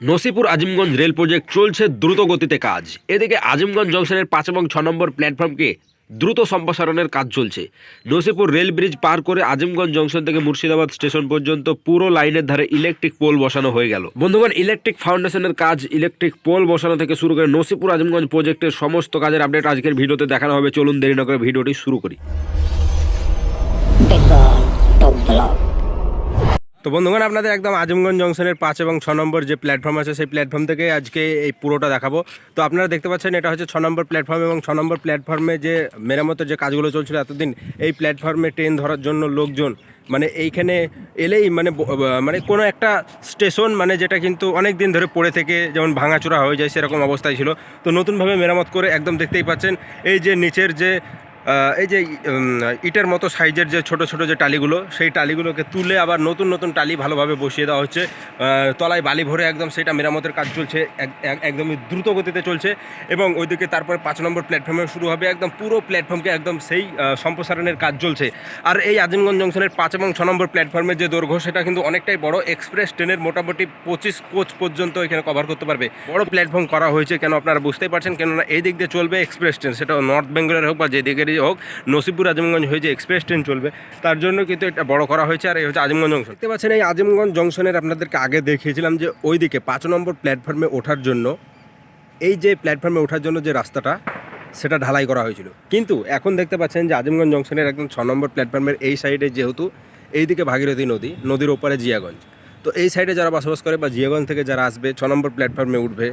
Nasipur Azimganj rail project চলছে দ্রুত গতিতে কাজ। এদিকে আজিমগঞ্জ জংশনের পাঁচ এবং ছ নম্বর প্ল্যাটফর্মকে দ্রুত সম্প্রসারণের কাজ চলছে। নসিপুর রেল ব্রিজ পার করে আজিমগঞ্জ জংশন থেকে মুর্শিদাবাদ স্টেশন পর্যন্ত পুরো লাইনের ধারে ইলেকট্রিক পোল বসানো হয়ে গেল। বন্ধুগণ, ইলেকট্রিক ফাউন্ডেশনের কাজ ইলেকট্রিক পোল বসানো থেকে শুরু করে নসিপুর আজিমগঞ্জ প্রজেক্টের সমস্ত কাজের আপডেট আজকের ভিডিওতে দেখানো হবে। চলুন দেরি না করে ভিডিওটি শুরু করি. তো বন্ধুগণ, আপনাদের একদম আজমগঞ্জ জংশনের পাঁচ এবং ছ নম্বর যে প্ল্যাটফর্ম আছে, সেই প্ল্যাটফর্ম থেকে আজকে এই পুরোটা দেখাবো। তো আপনারা দেখতে পাচ্ছেন, এটা হচ্ছে ছ নম্বর প্ল্যাটফর্ম এবং ছ নম্বর প্ল্যাটফর্মে যে মেরামতের যে কাজগুলো চলছিল এতদিন, এই প্ল্যাটফর্মে ট্রেন ধরার জন্য লোকজন মানে এইখানে এলেই মানে মানে কোনো একটা স্টেশন মানে যেটা কিন্তু অনেক দিন ধরে পড়ে থেকে যেমন ভাঙাচোরা হয়ে যায়, সেরকম অবস্থায় ছিল। তো নতুনভাবে মেরামত করে একদম দেখতেই পাচ্ছেন, এই যে নিচের যে এই যে ইটের মতো সাইজের যে ছোট ছোট যে টালিগুলো, সেই টালিগুলোকে তুলে আবার নতুন নতুন টালি ভালোভাবে বসিয়ে দেওয়া হচ্ছে। তলায় বালি ভরে একদম সেটা মেরামতের কাজ চলছে, এক- এক- একদমই দ্রুত গতিতে চলছে এবং ওইদিকে তারপরে পাঁচ নম্বর প্ল্যাটফর্মে শুরু হবে, একদম পুরো প্ল্যাটফর্মকে একদম সেই সম্প্রসারণের কাজ চলছে। আর এই আজিমগঞ্জ জংশনের পাঁচ এবং ছ নম্বর প্ল্যাটফর্মের যে দৈর্ঘ্য, সেটা কিন্তু অনেকটাই বড়। এক্সপ্রেস ট্রেনের মোটামুটি পঁচিশ কোচ পর্যন্ত এখানে কভার করতে পারবে। বড় প্ল্যাটফর্ম করা হয়েছে কেন আপনারা বুঝতেই পারছেন, কেননা এই দিক দিয়ে চলবে এক্সপ্রেস ট্রেন সেটা নর্থ বেঙ্গলের হোক বা যে দিকেরই হোক নসিপুর আজিমগঞ্জ হয়ে যে এক্সপ্রেস ট্রেন চলবে, তার জন্য কিন্তু এটা বড় করা হয়েছে। আর এই হচ্ছে আজিমগঞ্জ জংশন। দেখতে পাচ্ছেন, এই আজিমগঞ্জ জংশনের আপনাদেরকে আগে দেখিয়েছিলাম যে ওইদিকে পাঁচ নম্বর প্ল্যাটফর্মে ওঠার জন্য, এই যে প্ল্যাটফর্মে ওঠার জন্য যে রাস্তাটা, সেটা ঢালাই করা হয়েছিল। কিন্তু এখন দেখতে পাচ্ছেন যে আজিমগঞ্জ জংশনের একদম ছ নম্বর প্ল্যাটফর্মের এই সাইডে যেহেতু, এইদিকে ভাগীরথী নদী, নদীর ওপারে জিয়াগঞ্জ। তো এই সাইডে যারা বসবাস করে বা জিয়াগঞ্জ থেকে যারা আসবে, ছ নম্বর প্ল্যাটফর্মে উঠবে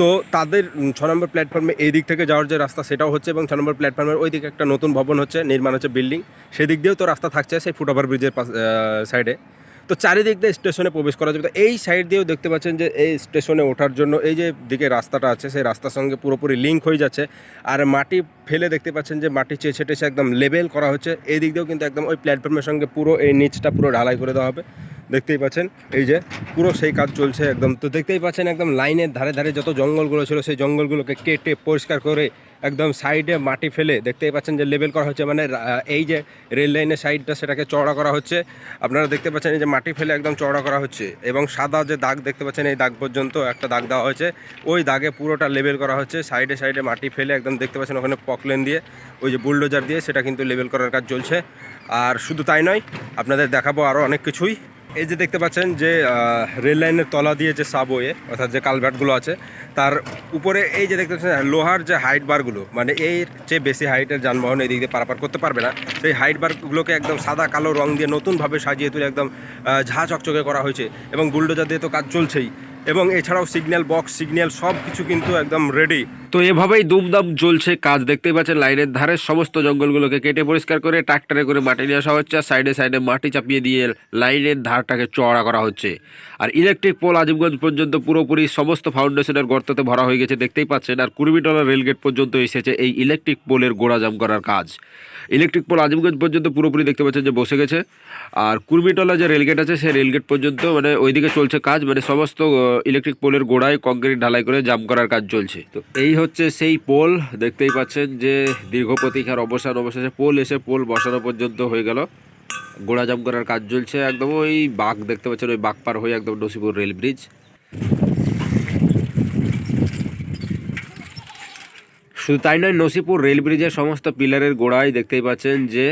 তো তাদের ছ নম্বর প্ল্যাটফর্মে এই দিক থেকে যাওয়ার যে রাস্তা সেটাও হচ্ছে এবং ছ নম্বর প্ল্যাটফর্মের ওই দিকে একটা নতুন ভবন হচ্ছে, নির্মাণ হচ্ছে বিল্ডিং সেদিক দিয়েও তো রাস্তা থাকছে সেই ফুটওভার ব্রিজের সাইডে তো চারিদিক দিয়ে স্টেশনে প্রবেশ করা যাবে। তো এই সাইড দিয়েও দেখতে পাচ্ছেন যে এই স্টেশনে ওঠার জন্য এই যে দিকে রাস্তাটা আছে, সেই রাস্তার সঙ্গে পুরোপুরি লিঙ্ক হয়ে যাচ্ছে। আর মাটি ফেলে দেখতে পাচ্ছেন যে মাটি চেঁচে টেছে একদম লেবেল করা হচ্ছে। এই দিক দিয়েও কিন্তু একদম ওই প্ল্যাটফর্মের সঙ্গে পুরো এই নিচটা পুরো ঢালাই করে দেওয়া হবে। দেখতেই পাচ্ছেন। এই যে, পুরো সেই কাজ চলছে একদম। তো দেখতেই পাচ্ছেন একদম লাইনের ধারে ধারে যত জঙ্গলগুলো ছিল, সেই জঙ্গলগুলোকে কেটে পরিষ্কার করে একদম সাইডে মাটি ফেলে দেখতেই পাচ্ছেন যে লেবেল করা হচ্ছে। মানে এই যে রেল লাইনের সাইডটা সেটাকে চওড়া করা হচ্ছে। আপনারা দেখতে পাচ্ছেন এই যে মাটি ফেলে একদম চওড়া করা হচ্ছে এবং সাদা যে দাগ দেখতে পাচ্ছেন, এই দাগ পর্যন্ত একটা দাগ দেওয়া হয়েছে। ওই দাগে পুরোটা লেবেল করা হচ্ছে। সাইডে সাইডে মাটি ফেলে একদম দেখতে পাচ্ছেন ওখানে পকলেন দিয়ে, ওই যে বুলডোজার দিয়ে সেটা কিন্তু লেবেল করার কাজ চলছে। আর শুধু তাই নয়, আপনাদের দেখাবো আরও অনেক কিছুই। এই যে দেখতে পাচ্ছেন যে রেল লাইনের তলা দিয়ে যে সাবওয়ে অর্থাৎ যে কালভার্টগুলো আছে, তার উপরে এই যে দেখতে পাচ্ছেন, লোহার যে হাইট বারগুলো মানে এর চেয়ে বেশি হাইটের যানবাহন এই দিক দিয়ে পারাপার করতে পারবে না। সেই হাইট বারগুলোকে একদম সাদা, কালো রং দিয়ে নতুনভাবে সাজিয়ে তুলে একদম ঝা চকচকে করা হয়েছে এবং বুলডোজার দিয়ে তো কাজ চলছেই। এবং এছাড়াও সিগন্যাল বক্স সিগন্যাল সব কিছু কিন্তু একদম রেডি তো এভাবেই দুমদাম চলছে কাজ। দেখতেই পাচ্ছেন, লাইনের ধারে সমস্ত জঙ্গলগুলোকে কেটে পরিষ্কার করে ট্রাক্টরে করে মাটি নিয়ে আসা হচ্ছে, আর সাইডে সাইডে মাটি চাপিয়ে দিয়ে লাইনের ধারটাকে চড়া করা হচ্ছে। আর ইলেকট্রিক পোল আজিমগঞ্জ পর্যন্ত পুরোপুরি সমস্ত ফাউন্ডেশনের গর্ততে ভরা হয়ে গেছে, দেখতেই পাচ্ছেন, আর কুড়ি ডলার রেলগেট পর্যন্ত এসেছে এই ইলেকট্রিক পোলের গোড়াজাম করার কাজ। ইলেকট্রিক পোল আজিমগঞ্জ পর্যন্ত পুরোপুরি দেখতে পাচ্ছেন যে বসে গেছে, আর কুর্মিটলা যে রেলগেট আছে, সেই রেলগেট পর্যন্ত মানে ওইদিকে চলছে কাজ মানে সমস্ত ইলেকট্রিক পোলের গোড়ায় কংক্রিট ঢালাই করে জাম করার কাজ চলছে। তো এই হচ্ছে সেই পোল। দেখতেই পাচ্ছেন যে দীর্ঘ প্রতীক্ষার অবসান অবশেষে পোল এসে পোল বসানো পর্যন্ত হয়ে গেল। গোড়া জাম করার কাজ চলছে একদম ওই বাঘ দেখতে পাচ্ছেন ওই বাঘ পার হয়ে একদম নসিপুর রেল ব্রিজ। শুধু তাই নয় নসিপুর রেল ব্রিজের সমস্ত পিলারের গোড়ায় দেখতেই পাচ্ছেন যে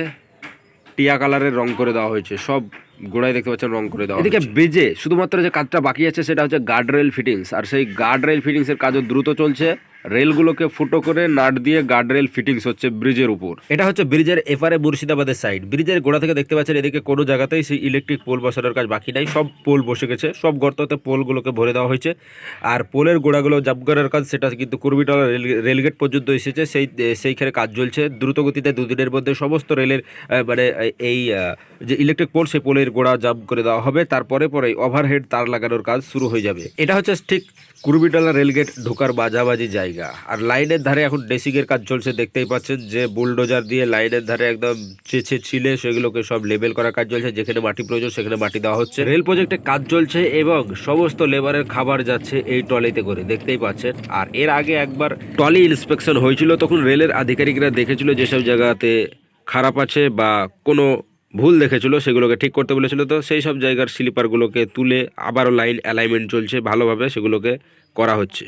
টিয়া কালারের রং করে দেওয়া হয়েছে। সব গোড়ায় দেখতে পাচ্ছেন রং করে দেওয়া এদিকে ব্রিজে শুধুমাত্র যে কাজটা বাকি আছে সেটা হচ্ছে গার্ড রেল ফিটিংস আর সেই গার্ড রেল ফিটিংসের কাজও দ্রুত চলছে। রেলগুলোকে ফুটো করে নাট দিয়ে গার্ড রেল ফিটিংস হচ্ছে ব্রিজের উপর। এটা হচ্ছে ব্রিজের এপারে মুর্শিদাবাদের সাইড ব্রিজের গোড়া থেকে দেখতে পাচ্ছেন এদিকে কোনো জায়গাতেই সেই ইলেকট্রিক পোল বসানোর কাজ বাকি নাই। সব পোল বসে গেছে। সব গর্ততে পোলগুলোকে ভরে দেওয়া হয়েছে। আর পোলের গোড়াগুলো জাপ করার কাজ সেটা কিন্তু কুর্বিটলা রেল রেলগেট পর্যন্ত এসেছে। সেই, সেইখানে কাজ চলছে। দ্রুত গতিতে দুদিনের মধ্যে সমস্ত রেলের মানে এই যে ইলেকট্রিক পোল সেই পোলের গোড়া জাম্প করে দেওয়া হবে। তারপরে পরে ওভারহেড তার লাগানোর কাজ শুরু হয়ে যাবে। এটা হচ্ছে ঠিক কুর্বিটলা রেলগেট ঢোকার বাজাবাজি জায়গা। আর লাইনের ধারে এখন ডেসিংয়ের কাজ চলছে, দেখতেই পাচ্ছেন যে বুলডোজার দিয়ে লাইনের ধারে একদম চেঁচে ছিলে সেগুলোকে সব লেবেল করার কাজ চলছে, যেখানে মাটি প্রয়োজন সেখানে মাটি দেওয়া হচ্ছে। রেল প্রজেক্টে কাজ চলছে এবং সমস্ত লেবারের খাবার যাচ্ছে এই ট্রলিতে করে, দেখতেই পাচ্ছেন। আর এর আগে একবার ট্রলি ইন্সপেকশন হয়েছিল, তখন রেলের আধিকারিকরা দেখেছিল যেসব জায়গাতে খারাপ আছে বা কোনো ভুল দেখেছিল সেগুলোকে ঠিক করতে বলেছিল। তো সেই সব জায়গার স্লিপারগুলোকে তুলে আবারও লাইন অ্যালাইনমেন্ট চলছে ভালোভাবে, সেগুলোকে করা হচ্ছে।